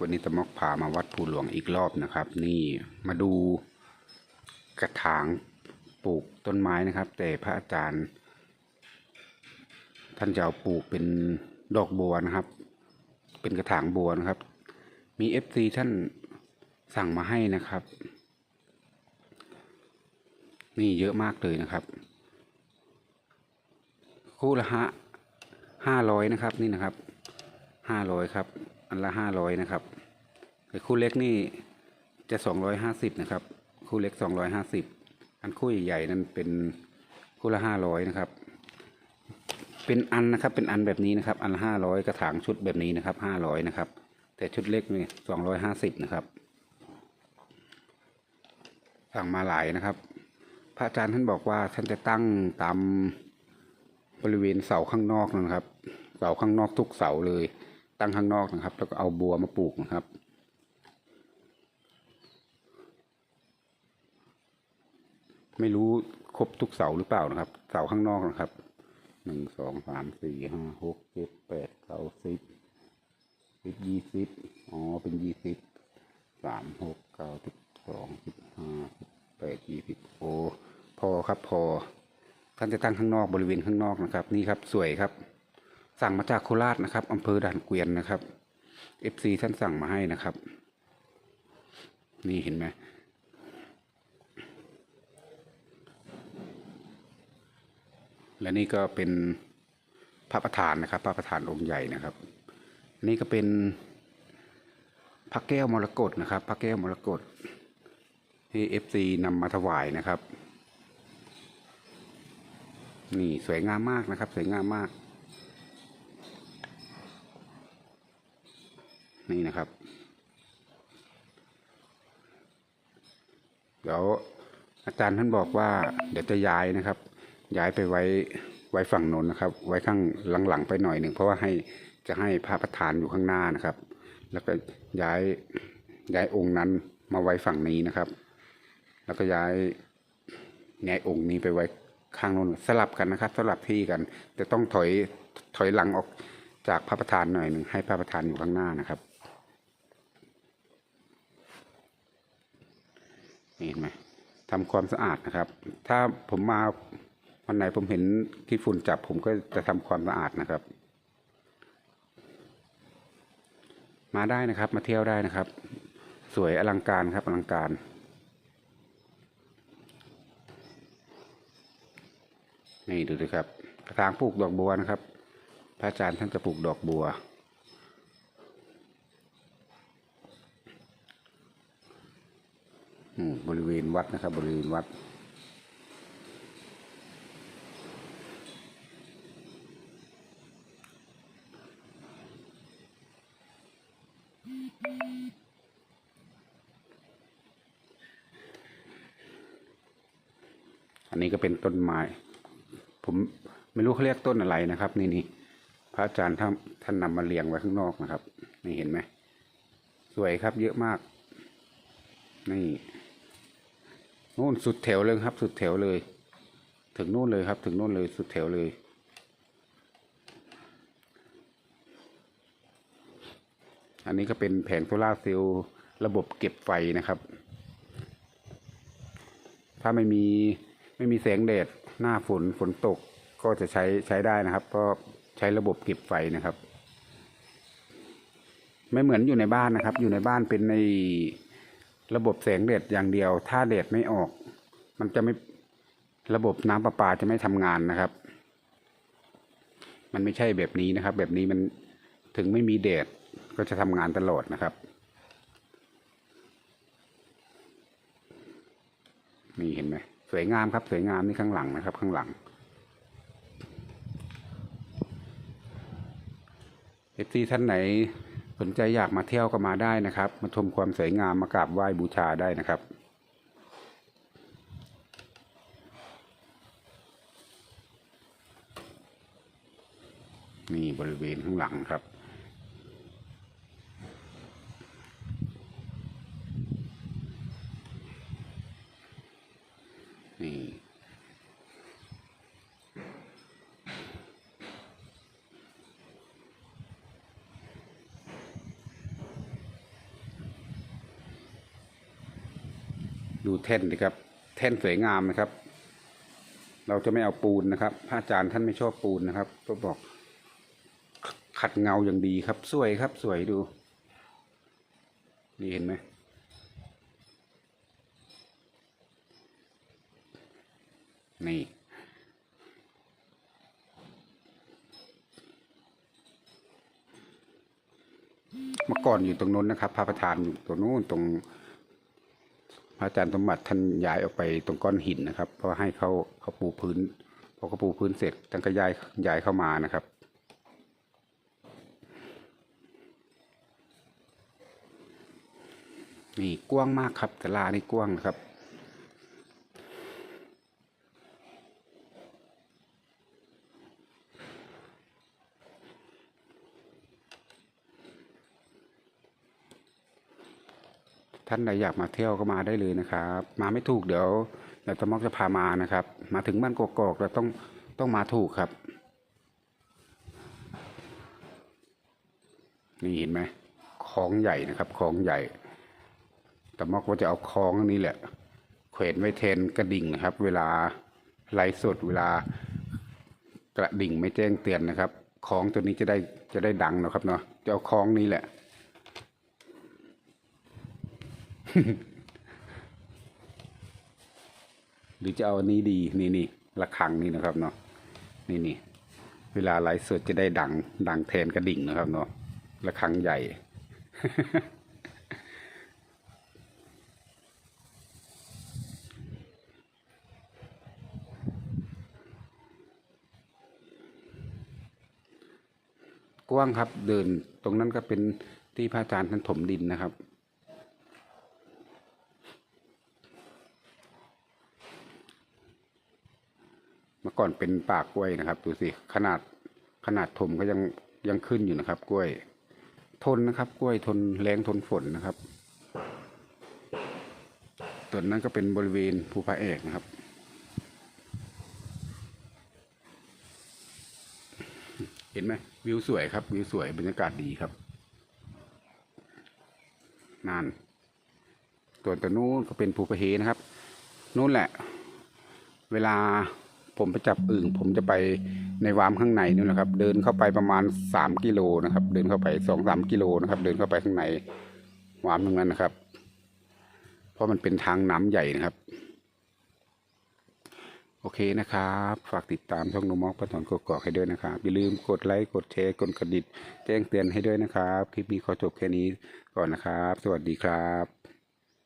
วันนี้ตะมอกพามาวัดภูหลวงอีกรอบนะครับ นี่มาดูกระถางปลูกต้นไม้นะครับ แต่พระอาจารย์ ท่านจะเอาปลูกเป็นดอกบัวนะครับ เป็นกระถางบัวนะครับ มีเอฟซีท่านสั่งมาให้นะครับ นี่เยอะมากเลยนะครับ คู่ละห้าห้าร้อยนะครับนี่นะครับห้าร้อยครับ อันละห้าร้อยนะครับแต่คู่เล็กนี่จะสองร้อยห้าสิบนะครับ คู่เล็กสองร้อยห้าสิบอันคู่ใหญ่ๆนั้นเป็นคู่ละห้าร้อยนะครับ เป็นอันนะครับ เป็นอันแบบนี้นะครับ อันละห้าร้อยกระถางชุดแบบนี้นะครับห้าร้อยนะครับ แต่ชุดเล็กนี่สองร้อยห้าสิบนะครับ สั่งมาหลายนะครับ พระอาจารย์ท่านบอกว่าท่านจะตั้งตามบริเวณเสาข้างนอกนะครับ เสาข้างนอกทุกเสาเลย ตั้งข้างนอกนะครับ แล้วก็เอาบัวมาปลูกนะครับ ไม่รู้ครบทุกเสาหรือเปล่านะครับ เสาข้างนอกนะครับหนึ่งสองสามสี่ห้าหกเจ็ดแปดเก้าสิบสิบยี่สิบอ๋อเป็นยี่สิบสามหกเก้าสิบสองสิบห้าสิบแปดยี่สิบโอพอครับพอท่านจะตั้งข้างนอกบริเวณข้างนอกนะครับ นี่ครับสวยครับ สั่งมาจากโคราชนะครับอำเภอด่านเกวียนนะครับ FC ท่านสั่งมาให้นะครับ นี่เห็นไหมและนี่ก็เป็นพระประธานนะครับ พระประธานองค์ใหญ่นะครับ นี่ก็เป็นพระแก้วมรกตนะครับ พระแก้วมรกตที่ FC นำมาถวายนะครับ นี่สวยงามมากนะครับ สวยงามมาก นี่นะครับ เดี๋ยวอาจารย์ท่านบอกว่า เดี๋ยวจะย้ายนะครับ ย้ายไปไว้ไว้ฝั่งโน้นนะครับ ไว้ข้างหลังๆไปหน่อยหนึ่งเพราะว่าให้จะให้พระประธานอยู่ข้างหน้านะครับ แล้วก็ย้ายย้ายองค์นั้นมาไว้ฝั่งนี้นะครับ แล้วก็ย้ายย้ายองค์นี้ไปไว้ข้างโน้นสลับกันนะครับ สลับที่กัน จะต้องถอยถอยหลังออกจากพระประธานหน่อยหนึ่งให้พระประธานอยู่ข้างหน้านะครับ นี่เห็นไหมทำความสะอาดนะครับ ถ้าผมมาวันไหนผมเห็นขี้ฝุ่นจับผมก็จะทำความสะอาดนะครับ มาได้นะครับ มาเที่ยวได้นะครับ สวยอลังการครับอลังการนี่ดูดิครับกระถางปลูกดอกบัวนะครับ พระอาจารย์ท่านจะปลูกดอกบัว อืม บริเวณวัดนะครับ บริเวณวัด อันนี้ก็เป็นต้นไม้ ผมไม่รู้เขาเรียกต้นอะไรนะครับ นี่นี่พระอาจารย์ท่านท่านนำมาเรียงไว้ข้างนอกนะครับ นี่เห็นไหม สวยครับเยอะมาก นี่ นู่นสุดแถวเลยครับ สุดแถวเลย ถึงนู่นเลยครับ ถึงนู่นเลยสุดแถวเลยอันนี้ก็เป็นแผงโซลาเซลล์ระบบเก็บไฟนะครับ ถ้าไม่มีไม่มีแสงแดดหน้าฝนฝนตกก็จะใช้ใช้ได้นะครับ ก็ใช้ระบบเก็บไฟนะครับ ไม่เหมือนอยู่ในบ้านนะครับ อยู่ในบ้านเป็นใน ระบบแสงแดดอย่างเดียว ถ้าแดดไม่ออก มันจะไม่ระบบน้ำประปาจะไม่ทำงานนะครับ มันไม่ใช่แบบนี้นะครับ แบบนี้มันถึงไม่มีแดดก็จะทำงานตลอดนะครับ นี่เห็นไหมสวยงามครับ สวยงามนี่ข้างหลังนะครับ ข้างหลังเอฟซีท่านไหน สนใจอยากมาเที่ยวก็มาได้นะครับ มาชมความสวยงามมากราบไหว้บูชาได้นะครับนี่บริเวณข้างหลังครับ นี่ ดูแท่นดิครับ แท่นสวยงามนะครับ เราจะไม่เอาปูนนะครับ พระอาจารย์ท่านไม่ชอบปูนนะครับ ก็บอกขัดเงาอย่างดีครับ สวยครับ สวยดูนี่เห็นไหมนี่เมื่อก่อนอยู่ตรงนู้นนะครับพระประธานอยู่ตรงนู้นตรง พระอาจารย์สมบัติท่านย้ายออกไปตรงก้อนหินนะครับ เพราะให้เขาเขาปูพื้นพอเขาปูพื้นเสร็จท่านก็ย้ายย้ายเข้ามานะครับนี่กว้างมากครับศาลานี่กว้างนะครับานใดอยากมาเที่ยวก็มาได้เลยนะครับ มาไม่ถูกเดี๋ยวเดี๋ยวตะมอกจะพามานะครับ มาถึงบ้านกอกๆเราต้องต้องมาถูกครับ นี่เห็นไหมคลองใหญ่นะครับคลองใหญ่ตะมอกก็จะเอาคลองนนี้แหละแขวนไว้แทนกระดิ่งนะครับ เวลาไลฟ์สดเวลากระดิ่งไม่แจ้งเตือนนะครับคลองตัวนี้จะได้จะได้ดังนะครับเนาะจะเอาคลองนี้แหละ หรือจะเอาอันนี้ดีนี่นี่ระฆังนี่นะครับเนาะนี่นี่เวลาไลฟ์สดจะได้ดังดังแทนกระดิ่งนะครับเนาะระฆังใหญ่กว้างครับเดินตรงนั้นก็เป็นที่พระอาจารย์ท่านถมดินนะครับ มื่อก่อนเป็นปากกล้วยนะครับดูสิขนาดขนาดถมก็ยังยังขึ้นอยู่นะครับ กล้วย ทนนะครับ กล้วยทนแรงทนฝนนะครับส่วนนั้นก็เป็นบริเวณภูพระเอกนะครับเห็นไหมวิวสวยครับ วิวสวยบรรยากาศดีครับนั่นตัวตัวนู้นก็เป็นภูพระเฮนะครับนู้นแหละ เวลา ผมไปจับอึ่งผมจะไปในวามข้างในนี่แหละครับ เดินเข้าไปประมาณสามกิโลนะครับ เดินเข้าไปสองสามกิโลนะครับ เดินเข้าไปข้างในวามตรงนั้นนะครับ เพราะมันเป็นทางน้ำใหญ่นะครับ โอเคนะครับ ฝากติดตามช่องนมอกประตอนกกอกให้ด้วยนะครับอย่าลืมกดไลค์กดแชร์กดกระดิ่งแจ้งเตือนให้ด้วยนะครับ คลิปนี้ขอจบแค่นี้ก่อนนะครับ สวัสดีครับ